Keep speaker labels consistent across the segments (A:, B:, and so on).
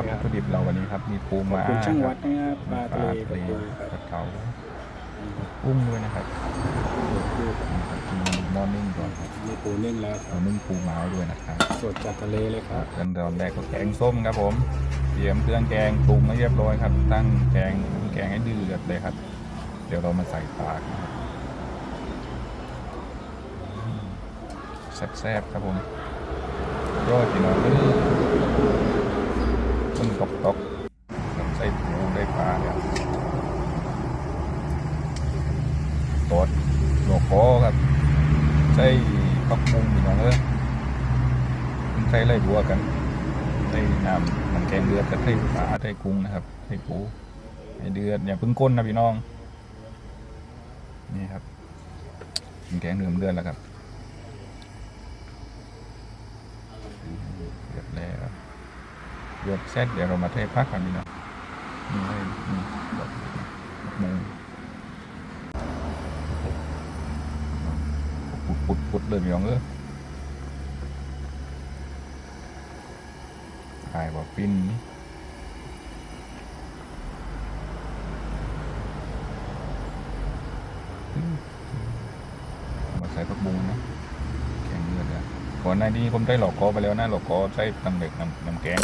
A: ครับวัตถุดิบเราวันนี้ครับ มีปู
B: ขอบ
A: ม้า
B: คุณช่าง
A: ค
B: วั
A: รั
B: ด
A: บ
B: นะครับปลา
A: ป
B: ทะ
A: ลา
B: เล
A: ทะเล
B: กับปูครับ
A: ปลาเก๋ากุ้งด้วยนะครับ
B: ดู
A: มีมอร์นิ่งก่อน
B: มีปูนึ่งแล้วครั
A: เรา
B: บ
A: นึ่งปูม้าด้วยนะครับ
B: สดจากทะเลเลยครับ
A: ขั้นตอนแรกก็แกงส้มครับผมเตรียมเครื่องแกงปรุงให้เรียบร้อยครับ ตั้งแกงแกงให้เดือดเลยครับ เดี๋ยวเรามาใส่ปลากันครับแซ่บๆครับผมยอดพี่น้องเอ้ย ต้นตกตกใส่ปูได้ปลาเนี่ยตดโลโก้ครับ ใส่ปักมุงพี่น้องเอ้ยใส่ไรบัวกันใส่น้ำมันแกงเดือดกับใส่ปลาใส่กุ้งนะครับใส่ปูให้เดือดอย่าพึ่งก้นนะพี่น้อง นี่ครับมันแกงเดือดเดือดแล้วครับเดือดแล้ว เดือดเสร็จเดี๋ยวเรามาเทพักกันพี่นะนี่ให้นี่อกหมูปุดปุดปุดเลยพี่น้องเออถ่ายว่าฟินนี่มาใส่ผักบุ้งนะแกงเลือดแล้วก่อนหน้านี้ผมได้หลอกคอไปแล้วนะหลอกคอใส่ตังเด็กน้ำน้ำแกง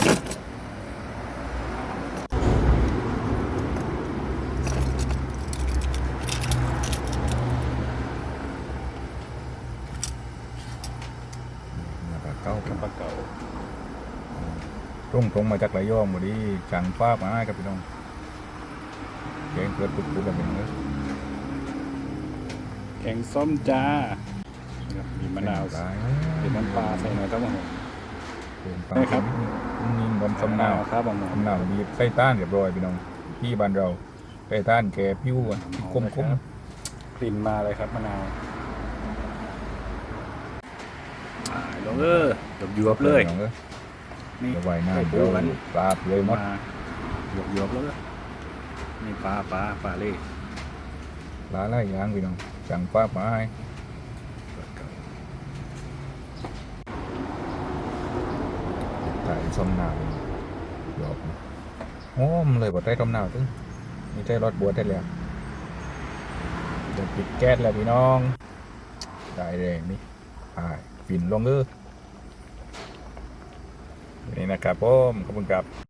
A: แล้วก็เก้า
B: กับปลาเก๋า
A: ตรงตรงมาจากระยองบดีจังฟ้ามาให้กับพี่น้องแกงเกิดปุดปุดแบบนี้เลย
B: แกงส้มจ้าครับมีมะนาว
A: ตาย
B: เผ็ดน้ำปลาใส่หน่อยครับผม
A: เติมปลา
B: ได้ครับ
A: นิ่งบนสำนาว
B: ครับผม
A: สำนาวมีไส้ต้านเรียบร้อยพี่น้องพี่บ้านเราไส้ต้านแกพิ้วอะที่ก้มก้ม
B: กลิ่นมาเลยครับมะนาวอ่าลง เออหยบยวบเลย
A: น้องเอ้ย
B: นี่
A: จะไหวหน้า
B: ใส่
A: เดี๋ยว
B: ปูกัน
A: ปลาเลยหมด
B: มาหยบยวบแล้วก็นี่ปลาปลาปลาเล่
A: ปลาไล่ยางพี่น้องจังฟ้ามาให้ใส่ส้มนาวหยอกหอมเลยบ่ได้ต้มนาวตึ้งมีใจรสบัวได้แล้วเดี๋ยวปิดแก๊สแล้วพี่น้องได้แรงนี่อ่าฟินลงเออ นี่นะครับผมขอบคุณครับ